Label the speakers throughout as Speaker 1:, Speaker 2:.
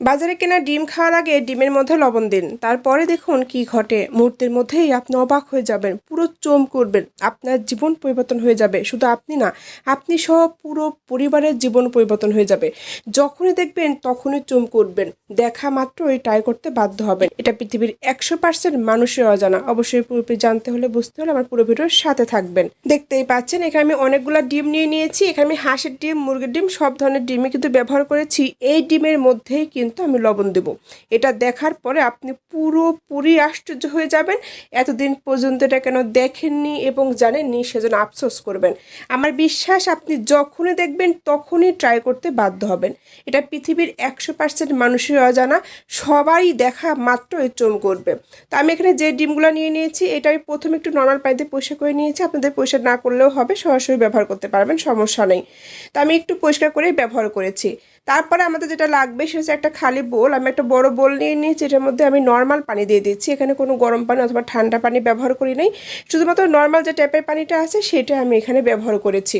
Speaker 1: বাজারে কেনা ডিম খাওয়ার আগে ডিমের মধ্যে লবণ দিন। তারপরে দেখুন কি ঘটে। মুহূর্তের মধ্যেই আপনি অবাক হয়ে যাবেন, পুরো চোম করবেন। আপনার জীবন পরিবর্তন হয়ে যাবে। শুধু আপনি না, আপনি সহ পুরো পরিবারের জীবন পরিবর্তন হয়ে যাবে। যখনই দেখবেন তখনই চোম করবেন। দেখা মাত্রই ট্রাই করতে বাধ্য হবেন। এটা পৃথিবীর একশো পার্সেন্ট মানুষের অজানা। অবশ্যই পুরোপুরি জানতে হলে বুঝতে হলে আমার পুরো ভিডিওর সাথে থাকবেন। দেখতেই পাচ্ছেন, এখানে আমি অনেকগুলো ডিম নিয়ে নিয়েছি। এখানে আমি হাঁসের ডিম, মুরগির ডিম, সব ধরনের ডিমই কিন্তু ব্যবহার করেছি। এই ডিমের মধ্যেই কিন্তু আমি লবণ দেব। এটা দেখার পরে আপনি পুরোপুরি আশ্চর্য হয়ে যাবেন। এতদিন পর্যন্ত এটা কেন দেখেননি এবং জানেননি সেজন্য আফসোস করবেন। আমার বিশ্বাস, আপনি যখনই দেখবেন তখনই ট্রাই করতে বাধ্য হবেন। এটা পৃথিবীর একশো পার্সেন্ট মানুষের অজানা সবাই দেখা মাত্রই চোম করবে তো আমি এখানে যে ডিমগুলো নিয়ে নিয়েছি, এটা আমি প্রথমে একটু নর্মাল পানিতে পরিষ্কার করে নিয়েছি। আপনাদের পরিষ্কার না করলেও হবে, সরাসরি ব্যবহার করতে পারবেন, সমস্যা নেই। তো আমি একটু পরিষ্কার করেই ব্যবহার করেছি। তারপরে আমাদের যেটা লাগবে সেটা হচ্ছে একটা খালি বোল। আমি একটা বড় বোল নিয়ে নিয়েছি, এটার মধ্যে আমি নর্মাল পানি দিয়ে দিচ্ছি। এখানে কোনো গরম পানি অথবা ঠান্ডা পানি ব্যবহার করি নাই। শুধুমাত্র নর্মাল যে ট্যাপের পানিটা আছে, সেটা আমি এখানে ব্যবহার করেছি।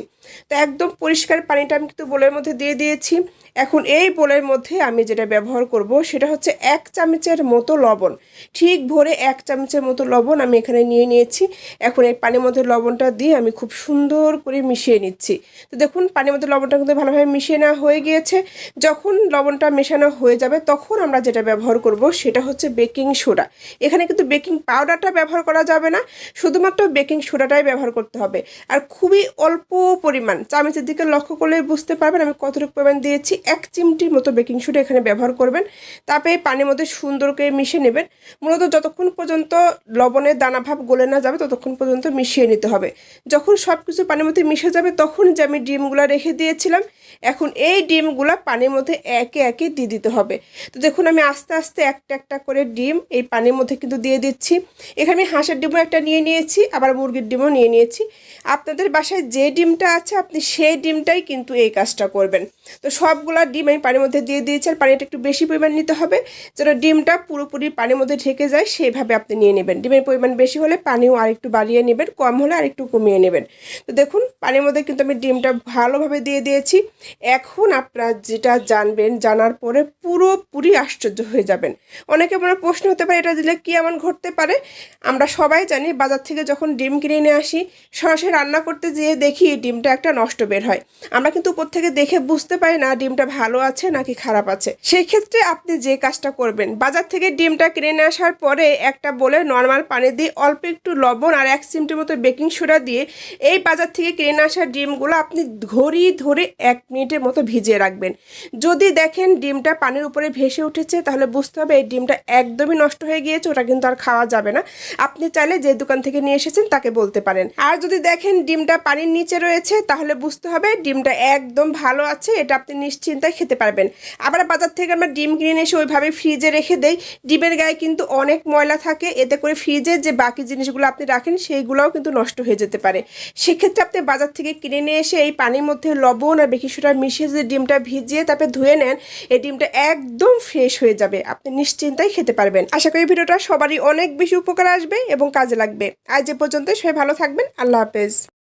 Speaker 1: তো একদম পরিষ্কার পানিটা আমি কিন্তু বোলের মধ্যে দিয়ে দিয়েছি। এখন এই বোলের মধ্যে আমি যেটা ব্যবহার করব, সেটা হচ্ছে এক চামচের মতো লবণ। ঠিক ভরে এক চামচের মতো লবণ আমি এখানে নিয়ে নিয়েছি। এখন এই পানির মধ্যে লবণটা দিয়ে আমি খুব সুন্দর করে মিশিয়ে নিচ্ছি। তো দেখুন, পানির মধ্যে লবণটা কিন্তু ভালোভাবে মিশিয়ে নেওয়া হয়ে গিয়েছে। যখন লবণটা মেশানো হয়ে যাবে, তখন আমরা যেটা ব্যবহার করব সেটা হচ্ছে বেকিং সোডা। এখানে কিন্তু বেকিং পাউডারটা ব্যবহার করা যাবে না, শুধুমাত্র বেকিং সোডাটাই ব্যবহার করতে হবে। আর খুবই অল্প পরিমাণ, চামচের দিকে লক্ষ্য করলে বুঝতে পারবেন আমি কতটুকু পরিমাণ দিয়েছি, এক চিমটির মতো বেকিং সোডা এখানে ব্যবহার করবেন। তারপরে পানির মধ্যে সুন্দর করে মিশে নেবেন। মূলত যতক্ষণ পর্যন্ত লবণের দানা ভাব গলে না যাবে, ততক্ষণ পর্যন্ত মিশিয়ে নিতে হবে। যখন সব কিছু পানির মধ্যে মিশে যাবে, তখন যে আমি ডিমগুলো রেখে দিয়েছিলাম এখন এই ডিমগুলো পানির মধ্যে একে একে দিয়ে দিতে হবে। তো দেখুন, আমি আস্তে আস্তে একটা একটা করে ডিম এই পানির মধ্যে কিন্তু দিয়ে দিচ্ছি। এখানে আমি হাঁসের ডিমও একটা নিয়ে নিয়েছি, আবার মুরগির ডিমও নিয়ে নিয়েছি। আপনাদের বাসায় যে ডিমটা আছে, আপনি সেই ডিমটাই কিন্তু এই কাজটা করবেন। তো সবগুলা ডিম আমি পানির মধ্যে দিয়ে দিয়েছি, আর পানিটা একটু বেশি পরিমাণ নিতে হবে, যেন ডিমটা পুরোপুরি পানির মধ্যে ঢেকে যায়, সেইভাবে আপনি নিয়ে নেবেন। ডিমের পরিমাণ বেশি হলে পানিও আরেকটু বাড়িয়ে নেবেন, কম হলে আরেকটু কমিয়ে নেবেন। তো দেখুন, পানির মধ্যে কিন্তু আমি ডিমটা ভালোভাবে দিয়ে দিয়েছি। এখন আপনারা যেটা জানবেন, জানার পরে পুরোপুরি আশ্চর্য হয়ে যাবেন। অনেকে মনে প্রশ্ন হতে পারে, এটা দিলে কি এমন ঘটতে পারে? আমরা সবাই জানি, বাজার থেকে যখন ডিম কিনে নিয়ে আসি, সরাসরি রান্না করতে যেয়ে দেখি ডিমটা একটা নষ্ট বের হয়। আমরা কিন্তু উপর থেকে দেখে বুঝতে পারি না, ডিমটা ভালো আছে নাকি খারাপ আছে। সেই ক্ষেত্রে আপনি যে কাজটা করবেন, বাজার থেকে ডিমটা কিনে নিয়ে আসার পরে একটা বলে নর্মাল পানি দিয়ে অল্প একটু লবণ আর এক চিমটির মতো বেকিং সোডা দিয়ে এই বাজার থেকে কিনে নিয়ে আসা ডিমগুলো আপনি ঘড়ি ধরে এক মিনিটের মতো ভিজিয়ে রাখবেন। যদি দেখেন ডিমটা পানির উপরে ভেসে উঠেছে, তাহলে বুঝতে হবে এই ডিমটা একদমই নষ্ট হয়ে গিয়েছে, ওটা কিন্তু আর খাওয়া যাবে না। আপনি চাইলে যে দোকান থেকে নিয়ে এসেছেন তাকে বলতে পারেন। আর যদি দেখেন ডিমটা পানির নিচে রয়েছে, তাহলে বুঝতে হবে ডিমটা একদম ভালো আছে, এটা আপনি নিশ্চিন্তায় খেতে পারবেন। আবার বাজার থেকে আমরা ডিম কিনে এসে ওইভাবে ফ্রিজে রেখে দেই। ডিমের গায়ে কিন্তু অনেক ময়লা থাকে, এতে করে ফ্রিজে যে বাকি জিনিসগুলো আপনি রাখেন, সেইগুলোও কিন্তু নষ্ট হয়ে যেতে পারে। সেক্ষেত্রে আপনি বাজার থেকে কিনে নিয়ে এসে এই পানির মধ্যে লবণ আর বেকিং সোডা মিশিয়ে যে ডিমটা ভিজিয়ে তারপরে ধুয়ে নেন, এই ডিমটা একদম ফ্রেশ হয়ে যাবে। আপনি নিশ্চিন্তাই খেতে পারবেন। আশা করি ভিডিওটা সবারই অনেক বেশি উপকার আসবে এবং কাজে লাগবে। আজ এ পর্যন্ত সবাই ভালো থাকবেন। আল্লাহ হাফেজ।